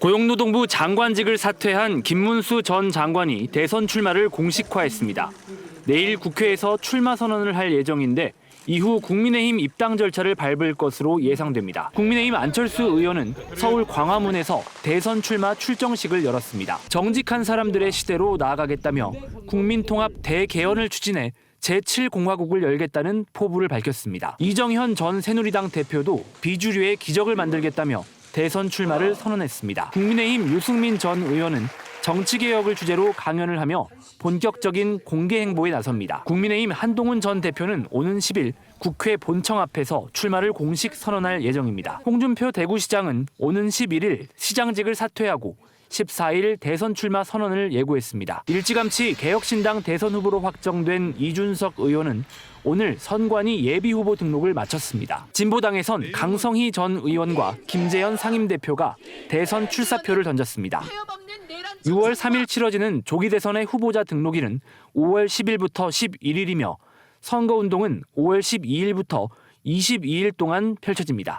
고용노동부 장관직을 사퇴한 김문수 전 장관이 대선 출마를 공식화했습니다. 내일 국회에서 출마 선언을 할 예정인데 이후 국민의힘 입당 절차를 밟을 것으로 예상됩니다. 국민의힘 안철수 의원은 서울 광화문에서 대선 출마 출정식을 열었습니다. 정직한 사람들의 시대로 나아가겠다며 국민통합 대개헌을 추진해 제7공화국을 열겠다는 포부를 밝혔습니다. 이정현 전 새누리당 대표도 비주류의 기적을 만들겠다며 대선 출마를 선언했습니다. 국민의힘 유승민 전 의원은 정치개혁을 주제로 강연을 하며 본격적인 공개 행보에 나섭니다. 국민의힘 한동훈 전 대표는 오는 10일 국회 본청 앞에서 출마를 공식 선언할 예정입니다. 홍준표 대구시장은 오는 11일 시장직을 사퇴하고 14일 대선 출마 선언을 예고했습니다. 일찌감치 개혁신당 대선 후보로 확정된 이준석 의원은 오늘 선관위 예비 후보 등록을 마쳤습니다. 진보당에선 강성희 전 의원과 김재현 상임대표가 대선 출사표를 던졌습니다. 6월 3일 치러지는 조기 대선의 후보자 등록일은 5월 10일부터 11일이며 선거운동은 5월 12일부터 22일 동안 펼쳐집니다.